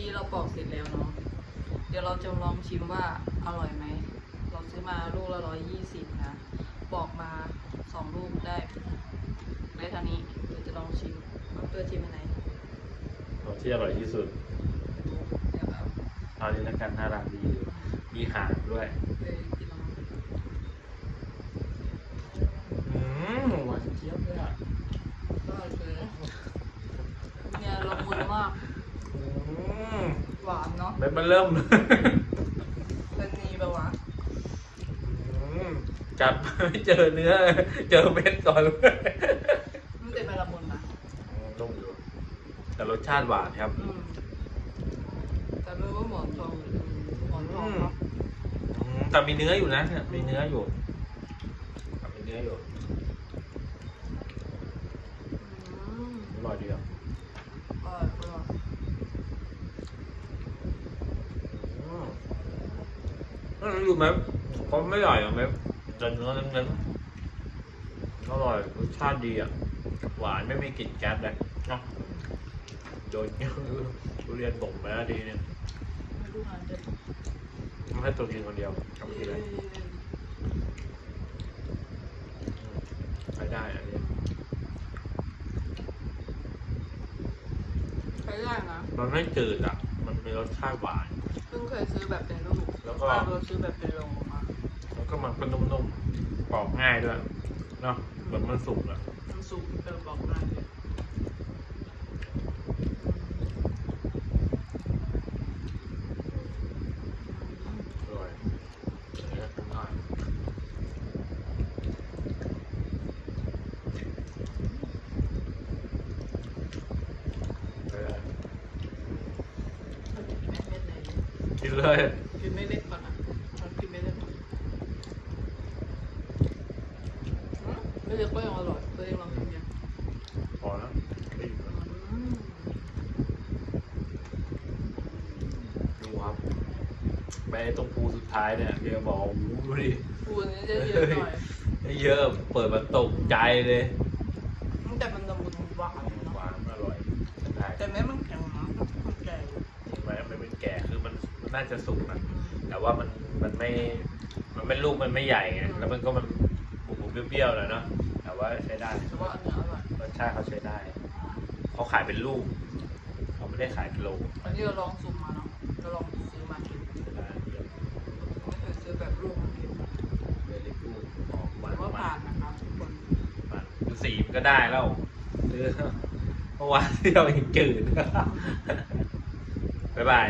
กี้เราปอกเสร็จแล้วเนาะ เดี๋ยวเราจะลองชิมว่าอร่อยไหม เราซื้อมาลูกละร้อยยี่สิบนะ ปอกมาสองลูกได้ได้เท่านี้ เดี๋ยวจะลองชิมเอาเตอร์ชิมอันไหนของที่อร่อยที่สุด เดี๋ยวเอาตอนนี้แล้วกันน่ารักดีมีหางด้วย ไปกินลองอืมหวานเจี๊ยบเลยอะก็คือเนี่ยละมุนมาก อืม หวานเนาะเม็ดมันเริ่ม เป็นนีแบบว่าอืมจับไม่เจอเนื้อ เจอเม็ดก่อนเลยมันเป็นละมุนนะต้องอยู่ แต่รสชาติหวานครับ อืมแต่ไม่ว่าหมอนทองหรือหมอนทองเนาะอืมแต่มีเนื้ออยู่นะเนี่ยมีเนื้ออยู่แต่มีเนื้ออยู่อืม อร่อยดีอะ อร่อยอร่อย อืม อืมอยู่ไหมก็ไม่ใหญ่หรอกไหมแต่เนื้อเน้นๆอร่อยรสชาติดีอะ หวานไม่มีกลิ่นแก๊สเลยเนาะโดนทุเรียนบ่มมาแล้วดีเนี่ยไม่รู้งานจะไม่ให้ตัวกินคนเดียวทำกินเลยใช้ได้อันนี้ใช้ได้นะมันไม่จืดอะ มันมีรสชาติหวานเพิ่งเคยซื้อแบบเป็นลูก แล้วก็เราซื้อแบบเป็นโลมาแล้วก็มันก็นุ่มๆปอกง่ายด้วยเนาะเหมือนมันสุกอะมันสุกเป็นบอกง่ายเลย อร่อยอันนี้ก็ง่ายไปเลย เอากินเม็ดๆเลย กินเลยกินไม่เล็กก่อนนะเอากินไม่เล็กก่อนอืมไม่เล็กก็ยังอร่อยตัวเองลองกินยังพอแล้วไม่อยู่แล้วอืมดูครับไปตรงภูสุดท้ายเนี่ยเดี๋ยวบอกโอ้โหดูดิปูนนี้จะเยอะหน่อยเยอะเปิดมาตกใจเลยแต่มันละมุนหวานหเนาะวานอร่อยได้แต่แม้มันแข็งนะมันแก่อยู่ มันมันเป็นแก่คือมั นมันน่าจะสุกนะแต่ว่ามันมันไม่ มันไม่ลูกมันไม่ใหญ่ไงแล้วมันก็มันบุบๆเปรี้ยวๆเลยเนาะแต่ว่าใช้ได้แต่ว่าอันนี้อร่อยรสชาติเขาใช้ได้เขาขายเป็นลูกเขาไม่ได้ขายเป็นโลอันนี้เราลองซุ่มมาเนาะเราลองซื้อมากินใช้ได้เยอะไม่เคยซื้อแบบลูกมากินเลยลิกูออกหวาแต่นว่ามาผ่านนะครับทุกคนมันดูสีมันก็ได้แล้วซื้อเมื่อวานที่เราเห็นจืดบ๊ายบาย